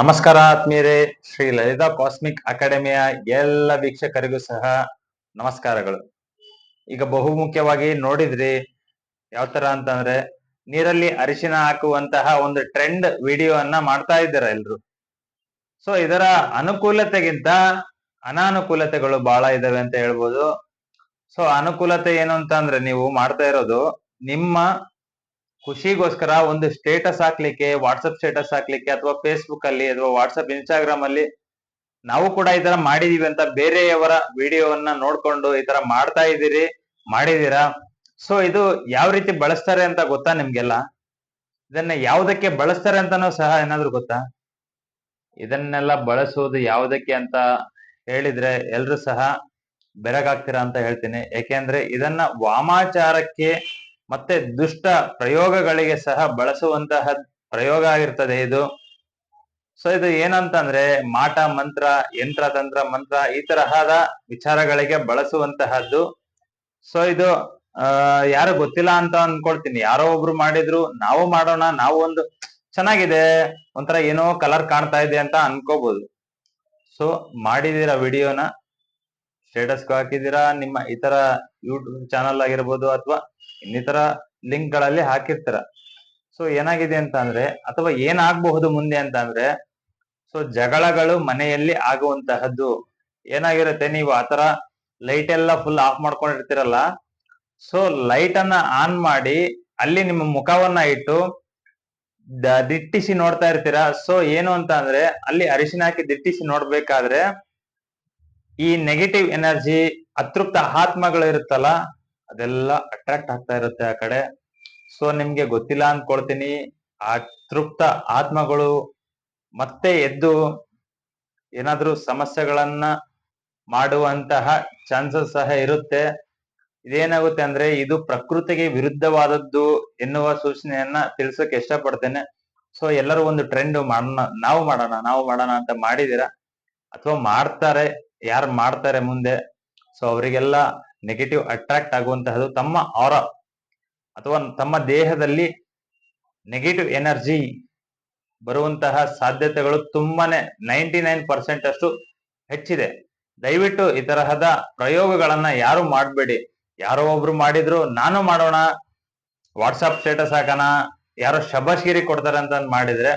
ನಮಸ್ಕಾರ ಆತ್ಮೀಯರೇ, ಶ್ರೀ ಲಲಿತಾ ಕಾಸ್ಮಿಕ್ ಅಕಾಡೆಮಿಯ ಎಲ್ಲ ವೀಕ್ಷಕರಿಗೂ ಸಹ ನಮಸ್ಕಾರಗಳು. ಈಗ ಬಹುಮುಖ್ಯವಾಗಿ ನೋಡಿದ್ರಿ, ಯಾವ ತರ ಅಂತಂದ್ರೆ ನೀರಲ್ಲಿ ಅರಿಶಿನ ಹಾಕುವಂತಹ ಒಂದು ಟ್ರೆಂಡ್ ವಿಡಿಯೋವನ್ನ ಮಾಡ್ತಾ ಇದ್ದೀರಾ ಎಲ್ರು? ಸೊ ಇದರ ಅನುಕೂಲತೆಗಿಂತ ಅನಾನುಕೂಲತೆಗಳು ಬಹಳ ಇದಾವೆ ಅಂತ ಹೇಳ್ಬೋದು. ಸೊ ಅನುಕೂಲತೆ ಏನು ಅಂತ ಅಂದ್ರೆ ನೀವು ಮಾಡ್ತಾ ಇರೋದು ನಿಮ್ಮ ಖುಷಿಗೋಸ್ಕರ ಒಂದು ಸ್ಟೇಟಸ್ ಹಾಕ್ಲಿಕ್ಕೆ ವಾಟ್ಸಪ್ ಸ್ಟೇಟಸ್ ಹಾಕ್ಲಿಕ್ಕೆ ಅಥವಾ ಫೇಸ್ಬುಕ್ ಅಲ್ಲಿ ಅಥವಾ ವಾಟ್ಸಪ್ ಇನ್ಸ್ಟಾಗ್ರಾಮ್ ಅಲ್ಲಿ ನಾವು ಕೂಡ ಈ ತರ ಮಾಡಿದೀವಿ ಅಂತ ಬೇರೆಯವರ ವಿಡಿಯೋವನ್ನ ನೋಡ್ಕೊಂಡು ಈ ತರ ಮಾಡ್ತಾ ಇದ್ದೀರಿ ಮಾಡಿದೀರಾ ಸೊ ಇದು ಯಾವ ರೀತಿ ಬಳಸ್ತಾರೆ ಅಂತ ಗೊತ್ತಾ ನಿಮ್ಗೆಲ್ಲ? ಇದನ್ನ ಯಾವುದಕ್ಕೆ ಬಳಸ್ತಾರೆ ಅಂತಾನೂ ಸಹ ಏನಾದ್ರು ಗೊತ್ತಾ? ಇದನ್ನೆಲ್ಲ ಬಳಸುವುದು ಯಾವುದಕ್ಕೆ ಅಂತ ಹೇಳಿದ್ರೆ ಎಲ್ರು ಸಹ ಬೆರಗಾಗ್ತೀರಾ ಅಂತ ಹೇಳ್ತೀನಿ. ಯಾಕೆಂದ್ರೆ ಇದನ್ನ ವಾಮಾಚಾರಕ್ಕೆ ಮತ್ತೆ ದುಷ್ಟ ಪ್ರಯೋಗಗಳಿಗೆ ಸಹ ಬಳಸುವಂತಹ ಪ್ರಯೋಗ ಆಗಿರ್ತದೆ ಇದು. ಸೊ ಇದು ಏನಂತಂದ್ರೆ ಮಾಟ, ಮಂತ್ರ, ಯಂತ್ರ, ತಂತ್ರ, ಮಂತ್ರ ಈ ತರಹದ ವಿಚಾರಗಳಿಗೆ ಬಳಸುವಂತಹದ್ದು. ಸೊ ಇದು ಯಾರು ಗೊತ್ತಿಲ್ಲ ಅಂತ ಅನ್ಕೊಳ್ತೀನಿ. ಯಾರೋ ಒಬ್ರು ಮಾಡಿದ್ರು, ನಾವು ಮಾಡೋಣ, ನಾವು ಒಂದು ಚೆನ್ನಾಗಿದೆ, ಒಂಥರ ಏನೋ ಕಲರ್ ಕಾಣ್ತಾ ಇದೆ ಅಂತ ಅನ್ಕೋಬಹುದು ಸೊ ಮಾಡಿದಿರ ವಿಡಿಯೋನ ಸ್ಟೇಟಸ್ಗೂ ಹಾಕಿದ್ದೀರಾ? ನಿಮ್ಮ ಇತರ ಯೂಟ್ಯೂಬ್ ಚಾನಲ್ ಆಗಿರ್ಬೋದು ಅಥವಾ ಇನ್ನಿತರ ಲಿಂಕ್ಗಳಲ್ಲಿ ಹಾಕಿರ್ತೀರ? ಸೊ ಏನಾಗಿದೆ ಅಂತ ಅಂದ್ರೆ, ಅಥವಾ ಏನಾಗಬಹುದು ಮುಂದೆ ಅಂತ ಅಂದ್ರೆ ಸೊ ಜಗಳಗಳು ಮನೆಯಲ್ಲಿ ಆಗುವಂತಹದ್ದು ಏನಾಗಿರುತ್ತೆ? ನೀವು ಆತರ ಲೈಟ್ ಎಲ್ಲ ಫುಲ್ ಆಫ್ ಮಾಡ್ಕೊಂಡಿರ್ತೀರಲ್ಲ ಸೊ ಲೈಟ್ ಅನ್ನ ಆನ್ ಮಾಡಿ ಅಲ್ಲಿ ನಿಮ್ಮ ಮುಖವನ್ನ ಇಟ್ಟು ದಿಟ್ಟಿಸಿ ನೋಡ್ತಾ ಇರ್ತೀರಾ? ಸೊ ಏನು ಅಂತ ಅಂದ್ರೆ, ಅಲ್ಲಿ ಅರಿಶಿನ ಹಾಕಿ ದಿಟ್ಟಿಸಿ ನೋಡ್ಬೇಕಾದ್ರೆ ಈ ನೆಗೆಟಿವ್ ಎನರ್ಜಿ ಅತೃಪ್ತ ಆತ್ಮಗಳು ಇರುತ್ತಲ್ಲ, ಅದೆಲ್ಲ ಅಟ್ರಾಕ್ಟ್ ಆಗ್ತಾ ಇರುತ್ತೆ ಆ ಕಡೆ. ಸೊ ನಿಮ್ಗೆ ಗೊತ್ತಿಲ್ಲ ಅನ್ಕೊಳ್ತೀನಿ ಆ ತೃಪ್ತ ಆತ್ಮಗಳು ಮತ್ತೆ ಎದ್ದು ಏನಾದ್ರೂ ಸಮಸ್ಯೆಗಳನ್ನ ಮಾಡುವಂತಹ ಚಾನ್ಸಸ್ ಸಹ ಇರುತ್ತೆ. ಇದೇನಾಗುತ್ತೆ ಅಂದ್ರೆ, ಇದು ಪ್ರಕೃತಿಗೆ ವಿರುದ್ಧವಾದದ್ದು ಎನ್ನುವ ಸೂಚನೆಯನ್ನ ತಿಳಿಸೋಕೆ ಇಷ್ಟಪಡ್ತೇನೆ. ಸೊ ಎಲ್ಲರೂ ಒಂದು ಟ್ರೆಂಡ್ ಮಾಡೋಣ ನಾವು ಮಾಡೋಣ ನಾವು ಮಾಡೋಣ ಅಂತ ಮಾಡಿದೀರಾ? ಅಥವಾ ಮಾಡ್ತಾರೆ? ಯಾರು ಮಾಡ್ತಾರೆ ಮುಂದೆ? ಸೊ ಅವರಿಗೆಲ್ಲ ನೆಗೆಟಿವ್ ಅಟ್ರಾಕ್ಟ್ ಆಗುವಂತಹದ್ದು ತಮ್ಮ ಅವರ ಅಥವಾ ತಮ್ಮ ದೇಹದಲ್ಲಿ ನೆಗೆಟಿವ್ ಎನರ್ಜಿ ಬರುವಂತಹ ಸಾಧ್ಯತೆಗಳು ತುಂಬಾನೇ ನೈಂಟಿ ನೈನ್ ಪರ್ಸೆಂಟ್ ಅಷ್ಟು ಹೆಚ್ಚಿದೆ. ದಯವಿಟ್ಟು ಈ ತರಹದ ಪ್ರಯೋಗಗಳನ್ನ ಯಾರು ಮಾಡಬೇಡಿ. ಯಾರೋ ಒಬ್ರು ಮಾಡಿದ್ರು, ನಾನು ಮಾಡೋಣ ವಾಟ್ಸಪ್ ಸ್ಟೇಟಸ್ ಹಾಕೋಣ, ಯಾರೋ ಶಬಶ್ಗಿರಿ ಕೊಡ್ತಾರೆ ಅಂತ ಮಾಡಿದ್ರೆ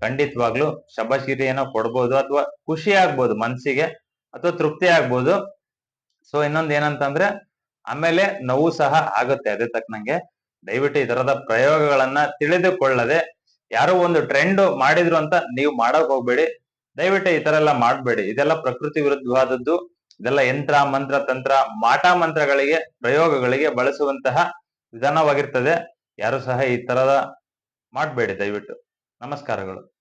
ಖಂಡಿತವಾಗ್ಲು ಶಬಶಿರಿ ಏನೋ ಕೊಡ್ಬೋದು ಅಥವಾ ಖುಷಿ ಆಗ್ಬೋದು ಮನ್ಸಿಗೆ ಅಥವಾ ತೃಪ್ತಿ ಆಗ್ಬೋದು. ಸೊ ಇನ್ನೊಂದ್ ಏನಂತಂದ್ರೆ, ಆಮೇಲೆ ನೋವು ಸಹ ಆಗುತ್ತೆ ಅದೇ ತಕ್ಕನಂಗೆ. ದಯವಿಟ್ಟು ಈ ತರದ ಪ್ರಯೋಗಗಳನ್ನ ತಿಳಿದುಕೊಳ್ಳದೆ, ಯಾರೋ ಒಂದು ಟ್ರೆಂಡ್ ಮಾಡಿದ್ರು ಅಂತ ನೀವು ಮಾಡಕ್ ಹೋಗ್ಬೇಡಿ. ದಯವಿಟ್ಟು ಈ ತರ ಎಲ್ಲ ಮಾಡ್ಬೇಡಿ. ಇದೆಲ್ಲ ಪ್ರಕೃತಿ ವಿರುದ್ಧವಾದದ್ದು. ಇದೆಲ್ಲ ಯಂತ್ರ, ಮಂತ್ರ, ತಂತ್ರ, ಮಾಟ ಮಂತ್ರಗಳಿಗೆ, ಪ್ರಯೋಗಗಳಿಗೆ ಬಳಸುವಂತಹ ವಿಧಾನವಾಗಿರ್ತದೆ. ಯಾರು ಸಹ ಈ ತರದ ಮಾಡಬೇಡಿ ದಯವಿಟ್ಟು. ನಮಸ್ಕಾರಗಳು.